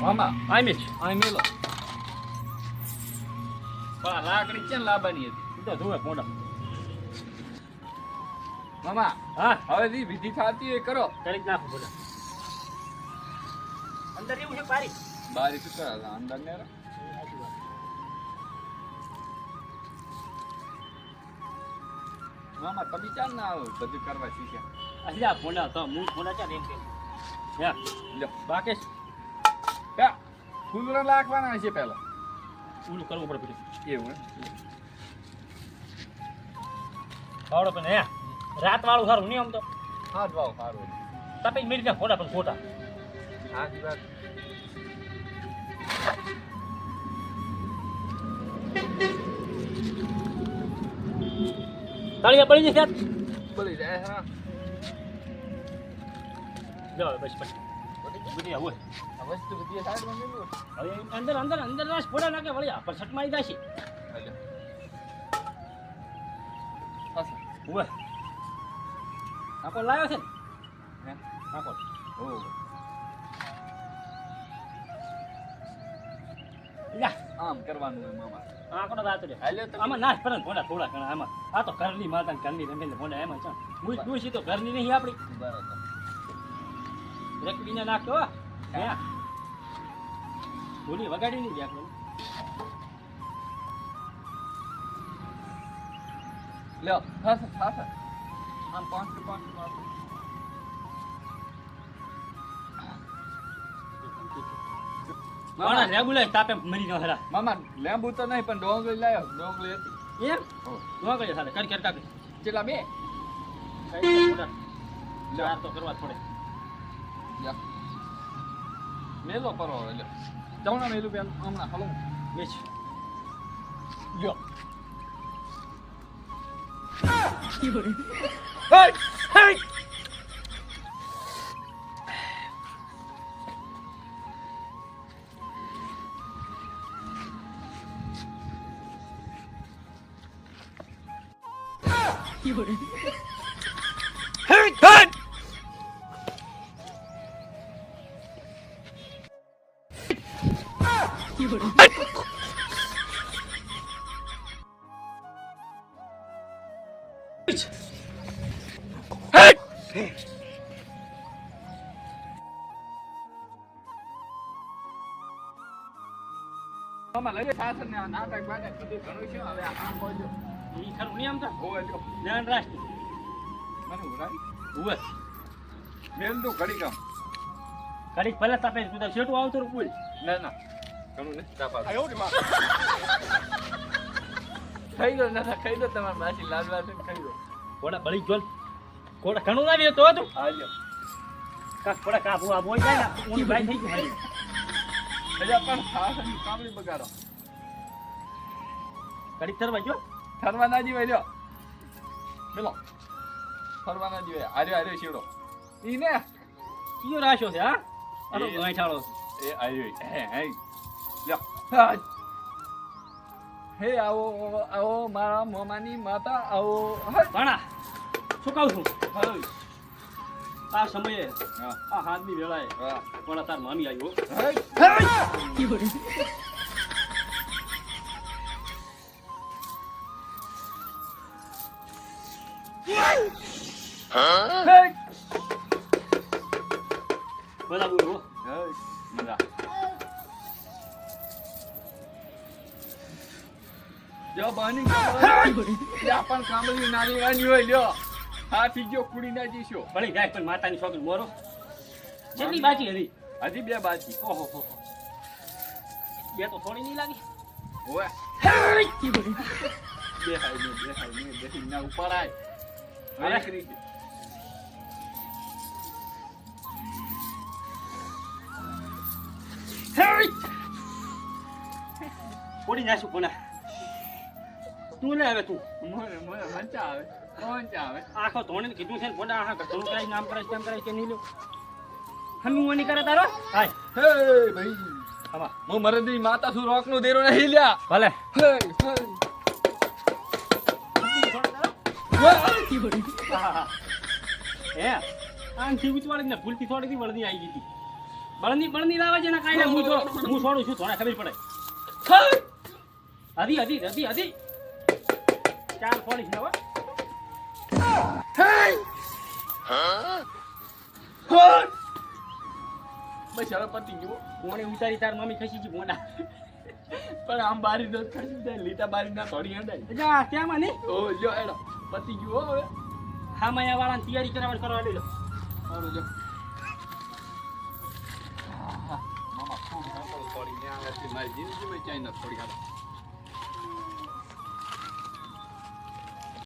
મામા I miss અહીં મેલો પણ લાકડી ક્યાં લાવવાની હતી? તો જોવે મોઢા. મામા હા? હવે જે વિધિ થતી એ કરો. કરી નાખો બધા અંદર એવું છે બારી? બારી શું કરે અંદર ને. મામા તમે ચાલ ના આવો? બધું કરવા શીખ્યા. અલ્યા મોઢા તો હું મોઢા ચાલ એમ કે હે લ્યો. બાકી ક્યાં ફૂલરા લાખવાના છે પહેલા. પૂરું કરવું પડે પછી. એવું? આવડો પણ હે રાત વાળું સારું નહીં આમ તો. હા જ વાવ સારું તપી મેળી દે ફોટા પણ ખોટા હા જી વાત. તાળીયા પડી જશે બોલી જાય હા. જાવ બસ બસ બધી આવું આ હવે અંદર અંદર અંદર ના ફોડા નાખે વળ્યા પણ છટ મારી દાશી. ઉવે. આકો લાવ્યો છે ને? ઓ આમ કરવાનું મામા. આકો તો દાતો રે? આમાં નાશ પડે ને થોડા ઘણા આમાં. આ તો ઘરની માતા ને ઘરની રમેલ ફોડા એમાં છે. હું તો ઘરની નહીં આપણી બરાબર. રેકડીને નાખતો હો. હે. ભૂલી વગાડી નહીં જાય લ્યો થશે થશે આમ પાંચ કે પાંચ મારો માણસ રેગ્યુલર તાપે મરી ન હરા મામા લેબુ તો નહીં પણ ડોંગળી લાવ્યો ડોંગળી હતી. એમ? ડોંગળી સાથે. કરે કર કાકે કેટલા બે? ચાર તો કરવા જ પડે. લ્યો. મેલો પરો હવે લ્યો જમણા મેલું હમણાં હલો બેસ લ્યો મામા લઈ થાશે ને નાટક બાટક બધું ઘણું છે હવે આમ બોલજો ઈ ખરું નહીં આમ તો હોવે લ્યો ધ્યાન રાખ તો ઘડી કામ ઘડીક ભલે તાપે તો છેટું આવતો બોલ ના ના. ઘણું ને? ચાપા ખાઈ લો ના ખાઈ લો તમારે માસી લાલ લાલ ખાઈ લો. કોડા બળી જોલ કોડા ઘણું ના લાવી તો? હતું આજો કાક કોડા કાબુ આ બોઈ જાય ને ઊની બાઈ થઈ ગયું મારી પણ થાશે ને બગાડો. ઘડીક તરવા જો ફરવા ના જીવાય લ્યો. પેલો. ફરવા ના જીવાય. આર્યો આર્યો શીડો ઈ ને. કયો રાખ્યો છે હા? અરે ગાંઠાળો એ આર્યો હે હે. લ્યો હા. આવો આવો મારા મોમાની માતા આવો. ઘણા શું કહું છું. આ સમયે આ હાથની વેળાએ પણ તાર મામી આવ્યો હે. હે. બધા બોલો મજા. જો બાની ત્યાં પણ કામલી નાની નાની હોય લ્યો. હાથી ગયો કુડી ના જીશો. ભલે જાય પણ માતાની છોકરી મોરો. કેટલી બાકી હતી. હજી બે બાજી. ઓહો હો હો. બે તો થોડી નહીં લાગી. ઓવે બે હાઈ ને બે હાઈ બેસી અરે. તું લે હવે તું. મંચા આવે. મંચા આવે. આખો ધોણી કીધું છે ને કોડા આખા કરાય નામ કરે તેમ કરાય કે નહીં લ્યો. હમી મોની કરે તારો? હાય. હે ભાઈ. હવા હું મરદી માતા સુ રોક નો દેરો નહીં લ્યા. ભલે. હે હે. આમ આનથી ઉચવાડી ને ભૂલથી થોડી વળદી આવી ગઈ બળની બળની લાવે છે ને કાંઈ હું હું છોડું છું થોડા ખબર પડે. હદી હદી હદી હદી ચાર ફોડી છે હવે બસ હવે પતી ગયો કોણે ઉતારી તાર મમ્મી ખસી ગઈ મોડા. પણ આમ બારી દો ખસી જાય લીટા બારી ના થોડી હંડાય. જા ત્યાંમાં નહીં ઓ જો એડો પતી ગયો હો હવે. હા માયા વાળાની તૈયારી કરાવવાની કરવા દે સારું જો. મામા ખૂબ થોડી થોડી મારી જિંદગીમાં ચાઈ નથી થોડી